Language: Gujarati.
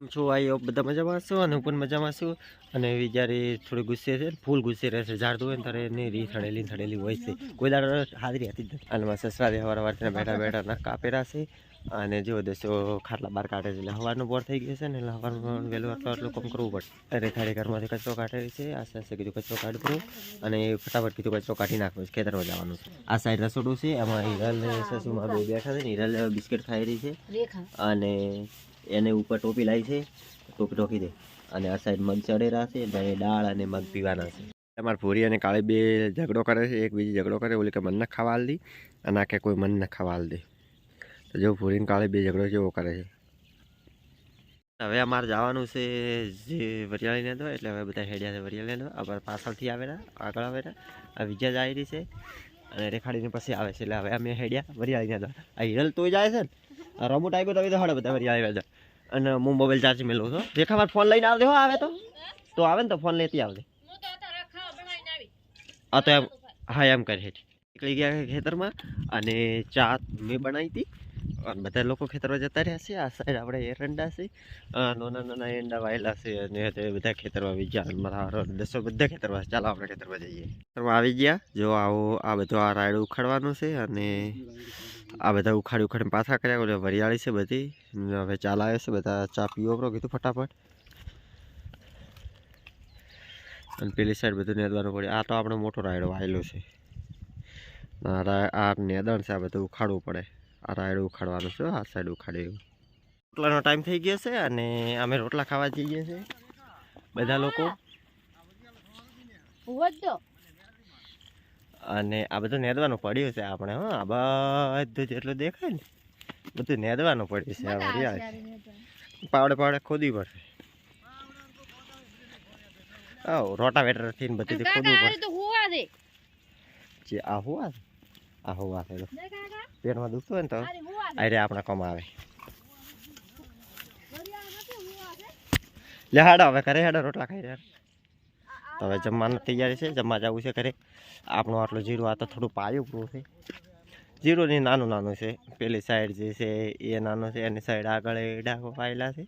છું આયો બધા મજામાં છો અને હું પણ મજામાં છું. અને એવી જ્યારે થોડી ગુસ્સે છે ફૂલ ગુસ્સે રહેશે ઝાડતું હોય ને ત્યારે એની રી થડેલી થડેલી હોય છે. કોઈ દાડો હાજરી હતી જ નથી. અને મારા સસરા હવાર બેઠા બેઠા ના કાપેરા છે અને જો દેશો ખાટલા બહાર કાઢે છે. એટલે હવારનું બોર થઈ ગયું છે ને એટલે હવારનું વહેલું આટલું આટલું કામ કરવું પડે. અરે થાળી ઘરમાંથી કચરો કાઢે છે આસ્તે આસ્તે કીધું કચરો કાઢવું અને ફટાફટ કીધું કચરો કાઢી નાખવો છે ખેતરમાં જવાનું છે. આ સાઈડ રસોડું છે એમાં હિરલ સસુમાં બે બેઠા છે ને હિરલ બિસ્કિટ ખાઈ રહી છે. અને એને ઉપર ટોપી લાવી છે, ટોપી ઢોકી દે. અને આ સાઈડ મગ ચડેલા છે અને દાળ અને મગ પીવાના છે. તમારે ભૂરી અને કાળી બે ઝઘડો કરે છે એક બીજી ઝઘડો કરે, ઓલી કે મન ન ખાવા દે અને આ કે કોઈ મન ન ખાવા દે. તો જો ભૂરી અને કાળી બે ઝઘડો જેવો કરે છે. હવે અમારે જવાનું છે જે વરિયાળીને દો એટલે હવે બધા હેડ્યા છે વરિયાળીને દો આ પાછળથી આવેલા, આગળ આવેલા. આ વિજય જાય રહી છે, અને રેખાડીને પછી આવે છે, એટલે હવે અમે હેડ્યા વરિયાળીને દો આ હિરલ તોય જાય છે ને? આ રમૂટ આવી તો હવે તો બધા વરિયાળી છે. અને હું મોબાઈલ ચાર્જ મેળવું છું. મારે ફોન લઈને આવજો આવે તો. તો આવે ને તો ફોન લેતી આવજે. આ તો એમ, હા, એમ કરે હેઠ નીકળી ગયા ખેતરમાં અને ચા મેં બનાવી હતી. અને બધા લોકો ખેતરમાં જતા રહ્યા છે. આ સાઈડ આપણે એરંડા છે. નાના નાના એંડા વાયેલા છે અને તે બધા ખેતરમાં આવી ગયા. મારા દસો બધા ખેતરમાં ચાલો આપણે ખેતરમાં જઈએ. ખેતરમાં આવી ગયા. જો આવો, આ બધું આ રાયડું ઉખાડવાનું છે અને આ બધા ઉખાડી ઉખાડીને પાછા કર્યા, ઓલે વરિયાળી છે બધી. હવે ચાલ આવે છે, બધા ચા પીવો બરો, કીધું ફટાફટ. અને પેલી સાઈડ બધું નેદવાનું પડે આ તો આપણે મોટો રાયડો વાયેલો છે. આ નેદણ છે, આ બધું ઉખાડવું પડે. આ રાયડું ઉખાડવાનું છે, આ સાઈડ ઉખાડે રોટલાનો ટાઈમ થઈ ગયો છે અને અમે રોટલા ખાવા જઈએ છીએ. બધા લોકો. અને આ બધું નેદવાનું પડ્યું છે આપણે હો. આ બધું જેટલું દેખાય ને બધું નેદવાનું પડ્યું છે પાવડે પાવડે ખોદવી પડશે. આવ રોટાવેટરથી ને બધી ખોદવું પડશે. જે આ હુવા છે? આ હુવા છે પેટમાં દુખતું હોય ને તો અરે આપણે કામ આવે. લે હાડો હવે ઘરે હાડો રોટલા ખાઈ રહ્યા. તો હવે જમવાની તૈયારી છે, જમવા જવું છે ઘરે. આપણું આટલું જીરું, આ તો થોડું પાયું પૂરું છે. જીરું નહીં નાનું નાનું છે. પેલી સાઈડ જે છે એ નાનું છે, એની સાઈડ આગળ એ ડાકો પાયેલા છે.